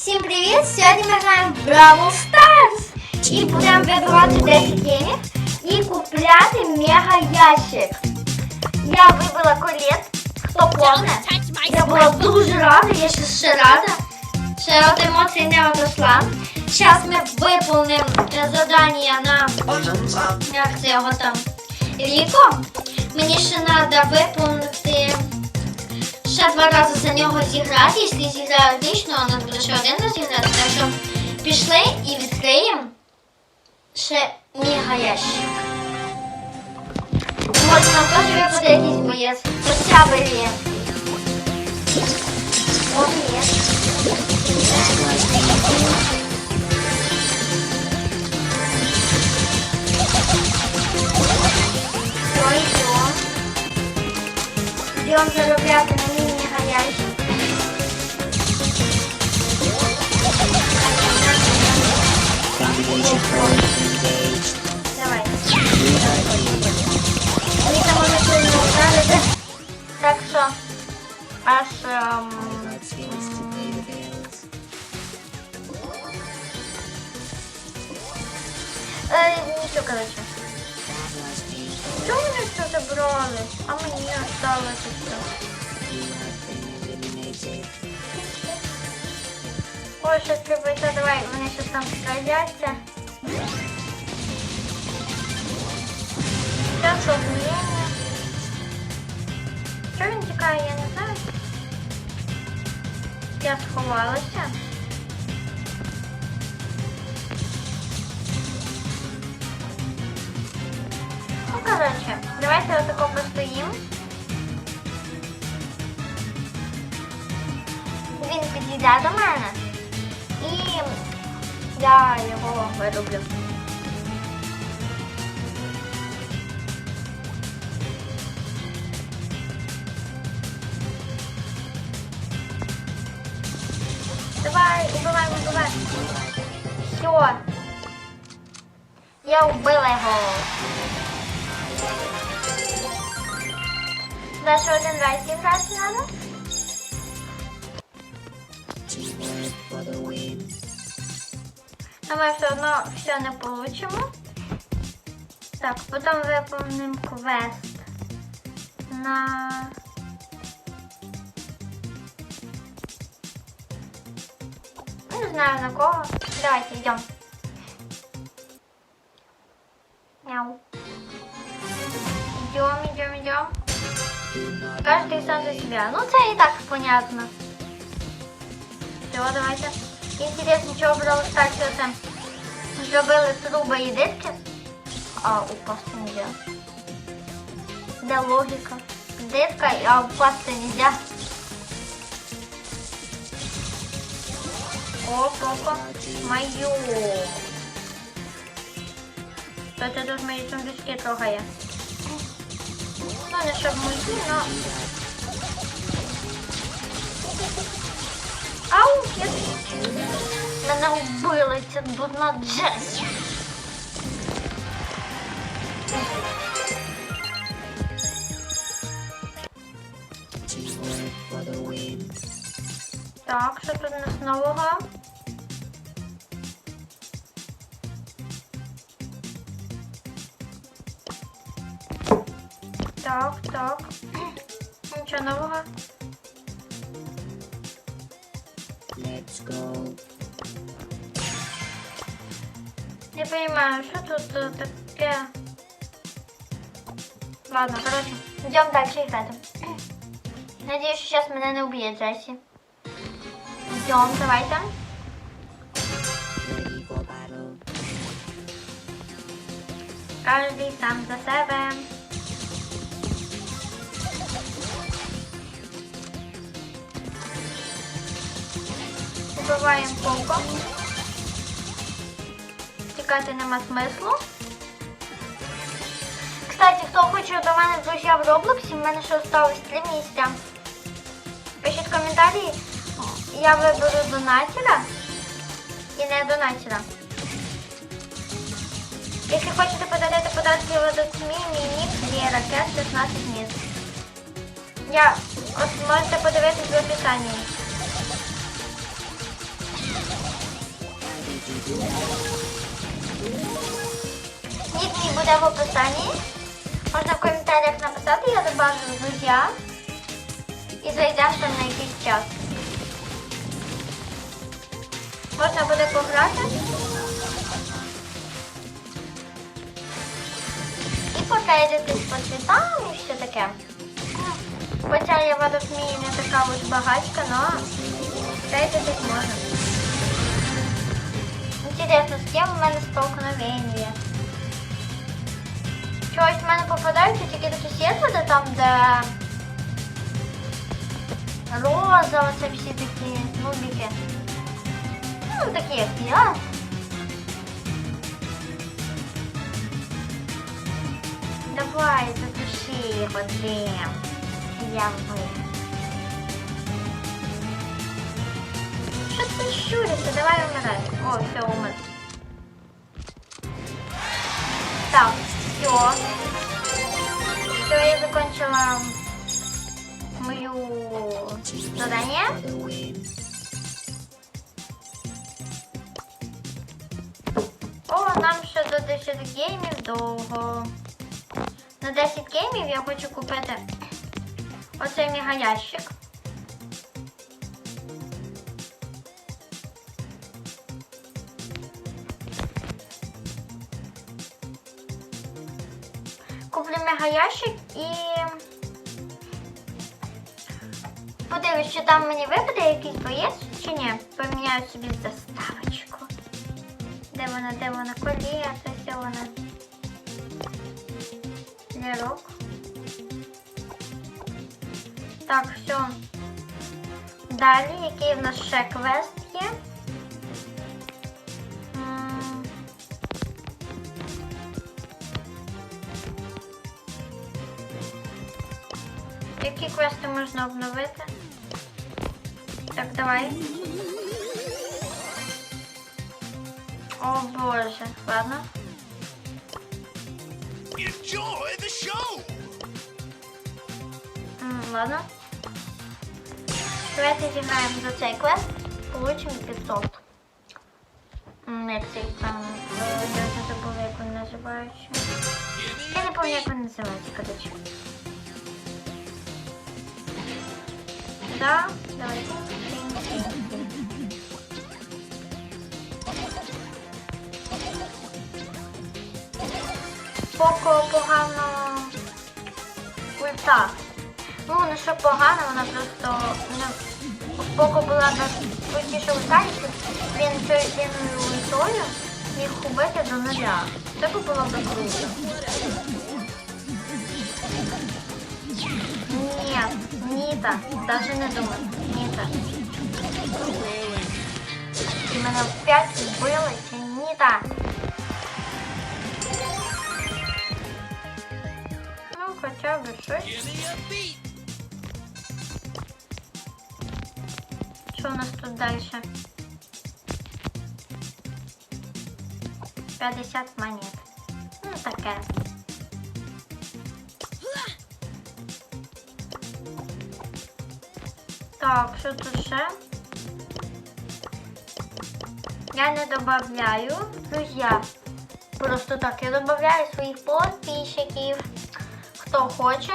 Всім привіт! Сьогодні ми граємо в Бравл Старс і будемо вибивати 10 гемів і купляти мега ящик. Я вибила колет, хто помне. Я була дуже рада, я ще ще рада. Ще от емоцій не отошла. Зараз ми виповнимо е, завдання на як це його там Ріко. Мені ще треба виповнити ще два рази за нього зіграти. Якщо зіграю лично, у нас буде ще один раз зіграти. Так що пішли і відкриємо ще мега ящик. Може нам теж випаде якийсь боєць. Хоча б є. О, є. Йдемо. Йдемо заробляти на Ой, щось любиться, давай, вони щось там стріляться. Сейчас обміння. Що він тікає, я не знаю. Я сховалася. Ну, коротше, давайте отако постоїмо. Він підійде до мене. І я його вироблю. Давай, убивай, убивай. Все. Я убила його. Дальше один раз зіграти надо. А ми все одно все не получимо. Так, потім виповнимо квест на Не знаю на кого. Давайте, идем. Мяу. Идем, идем, идем. Каждый сам за себя. Ну, це і так понятно. Все, давайте. Интересно, чого брали старті оце? Зробили труби і дирки? А, упасти нельзя. Де логіка? Дирка, а упасти нельзя. Оп, опа. Мою. То це тут мої сундучки трогає. Ну, не щоб мої, но... Ау, я... Мене вбила ця дурна Джесі. Так, що тут у нас нового? Так, так. Нічого нового. Не понимаю, що тут е, таке. Ладно, короче, идем дальше играть. Надеюсь, что сейчас меня не убьет Джесси. Идем, for battle. Каждый сам за себе. Убиваємо полку. Тікати нема смислу. Кстати, хто хоче до мене в друзі в Роблоксі, в мене ще осталось три місця. Пишіть коментарі. Я виберу донатера і не донатера. Якщо хочете подарити подарки мій нік є ракет 16 місць. Я от можете подивитись в описанні. Нік мій буде в описанні. Можна в коментарях написати, я добавлю в друзья. І зайдемо там на якийсь час. Можна буде пограти. І потрейдитись по цвітам і все таке. Хоча я в Адофмії не така ось багатька, но трейдитись можна. Интересно, з ким в мене столкновення? Чогось в мене попадаються тільки такі сетводи, там, де роза, оце всі такі нубіки. Ну, такі як я. Давай, запиши їх один. Я ви. Що ти щуришся? Давай умирай. О, все, умер. Так, Все. Все, я закончила мою задание. О, нам ще до 10 геймів довго. На 10 геймів я хочу купити оцей мегаящик. Куплю мегаящик і подивлюсь, чи там мені випаде якийсь боєць, чи ні. Поміняю собі заставочку. Де вона, де вона? Колія, це вона. Лярок. Так, все. Далі, який в нас ще квест Які квести можна обновити? Так, давай. О боже, ладно. Enjoy the show! Ладно. Давайте зіграємо за цей квест. Получимо 500. М, Як цей там. е, Я вже забула, як він називається. Я не пам'ятаю, як він називається, коротше. Да, давайте. Поко погано ульта. Ну, не що погано, вона просто поки була найкрутіша ульта, і він цією єдиною ультою міг убити до нуля. Це було б круто. Ніта, навіть не думай. Ніта. Ти мене опять вбили, чи Ніта? Ну, хоча б щось. Give me a beat! Що у нас тут далі? 50 монет. Ну, таке. Так, що тут ще? Я не добавляю. Друзья. Просто так, я добавляю своїх подписчиків. Хто хоче.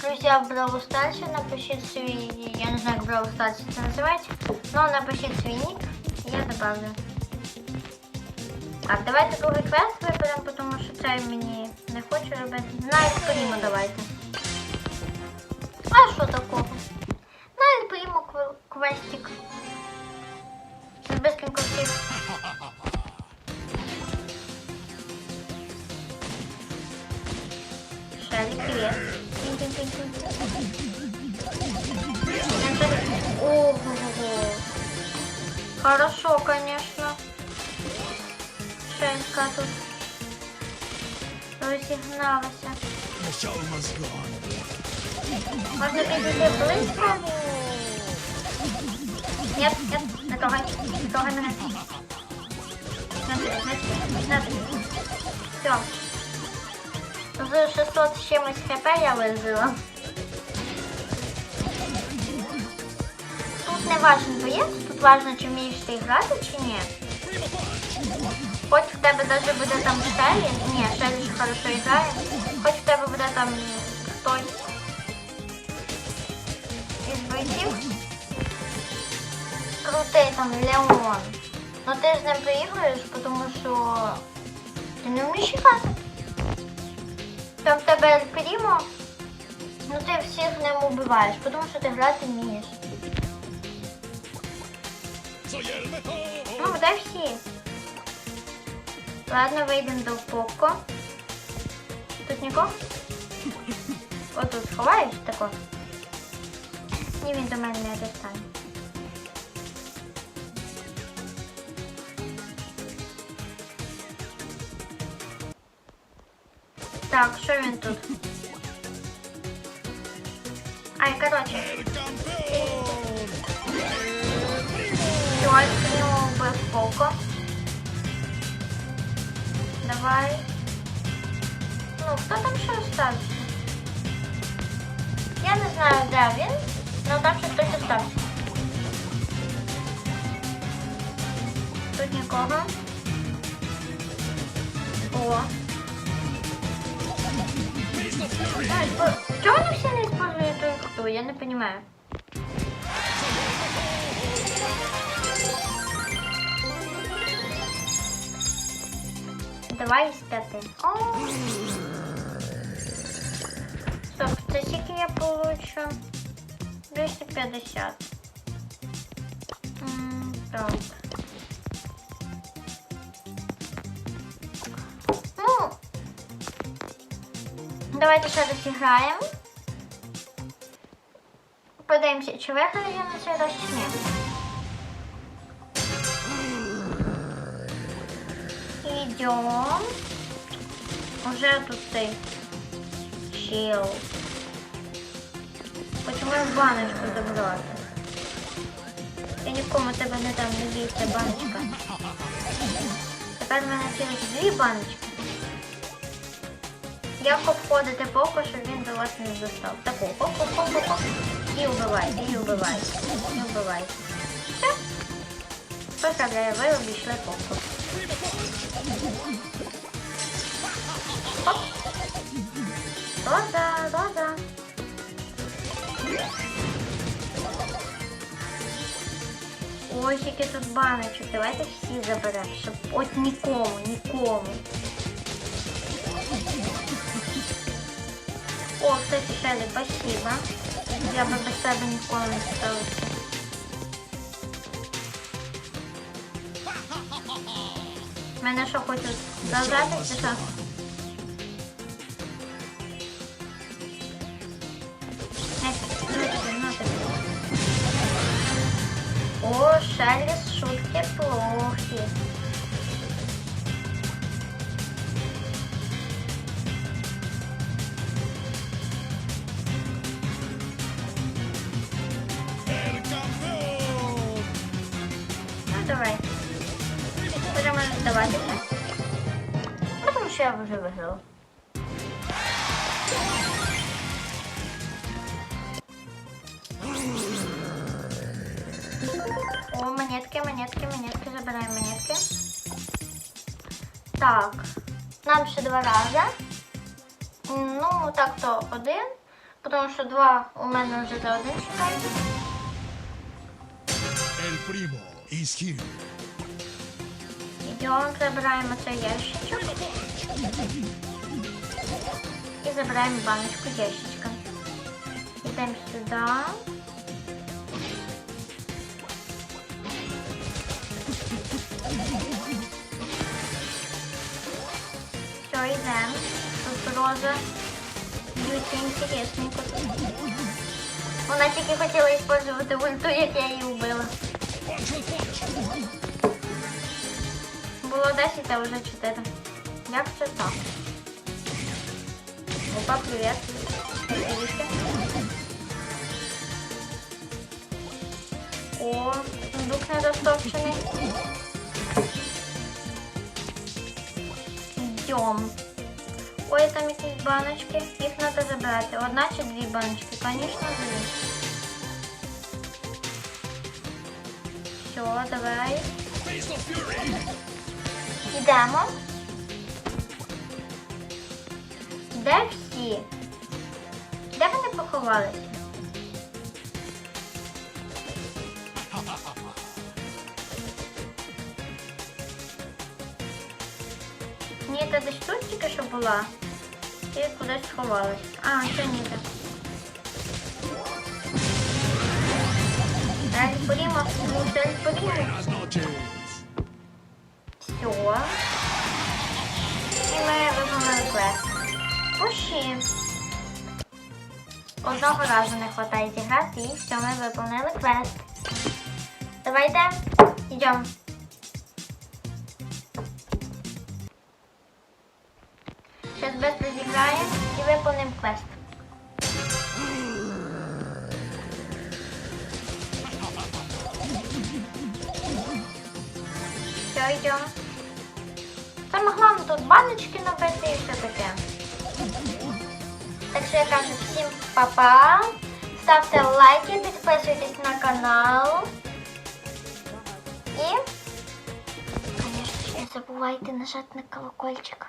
Друзья, в Brawl Stars напишіть свій, я не знаю, як Brawl Stars це називається, но напишіть свій нік, і я добавлю. Так, давайте другий квест виберемо, тому що цей мені не хочу робити. Навіть полімо давайте. Квестик. З бистренько всіх. Шарик, привет. Ого. Хорошо, конечно. Шелька тут розігналася. The show must go on. Можна? Нет, нет, не трогай, не трогай мене. Не, не, не. Все. З 600 з чимось хп я вижила. Тут не важен боєць, тут важно, чи вмієш ти грати, чи ні. Хоч в тебе даже буде там Шелі, ні, Шелі ж хорошо грає, хоч в тебе буде там хтось із бойців, крутий там Леон. Ну ти з ним проігруєш, тому що ти не вмієш грати. Там в тебе Прімо, ну ти всіх ним убиваєш, тому що ти грати вмієш. Ну, де всі? Ладно, вийдемо до Поко. Тут нікого? Отут сховаєш тако? Ні, він до мене не достане. Так, що він тут? Ай, короче. Давай скинемо без Поко. Давай. Ну, хто там ще остався? Я не знаю, де він, але там ще хтось остався. Тут нікого. О. Ай, бо- Чого вони всі не использують ту хто? Я не розумію. Давай з п'яти. О. Стоп, це скільки я получу? 250. М, Так. Давайте ще раз зіграємо. Подивимося, чи на цей раз чи ні. Идем. Уже тут ты чел. Почему я баночку забрала? Я нікому тебе не дам, не бійся, баночка. Тепер в мене цілих дві баночки. Як обходити поки, щоб він до вас не достав. Таку, хоп хоп хоп хоп хоп І вбивайте, і вбивайте, і вбивайте. Все. Поздравляю, ви обійшли поку. Оп. Роза, роза. Ой, скільки тут баночок. Давайте всі заберемо, щоб от нікому, нікому. О, кстати, Шелли, спасибо. Я бы без тебе ніколи не ставився. Мене що хочуть зажати, чи що? Я вже виграла. О, монетки, монетки, монетки, забираємо монетки. Так, нам ще два рази. Ну, так то один, тому що два у мене вже за один чекають. El primo is here. Йдемо, забираємо цей ящичок. І забираємо баночку ящичка. Йдемо сюди. Все, йдемо. Тут роза. Дивіться, інтересненько. Вона тільки хотіла використовувати ульту, як я її вбила. Було 10, а вже 4. Як це так? Опа, привіт. Привітки. О, сундук недостовчений. Йдем. Ой, там якісь баночки. Їх треба забрати. Одна чи дві баночки? Звісно, дві. Все, давай. Fatal Fury! Йдемо. Де всі? Де вони поховалися? Ні, та десь тут тільки що була. І кудись сховалась. А, це. Далі порімо, далі порімо. Buenas noches! Все. І ми виконали квест. Пуші. Одного разу не вистачає зіграти все, ми виконали квест. Давайте йдемо. Зараз швидко зіграємо і виконуємо квест. Все, йдемо. Саме головне тут баночки набити і все таке. Так що я кажу всім па-па. Ставте лайки, підписуйтесь на канал. І, звісно, не забувайте нажати на колокольчик.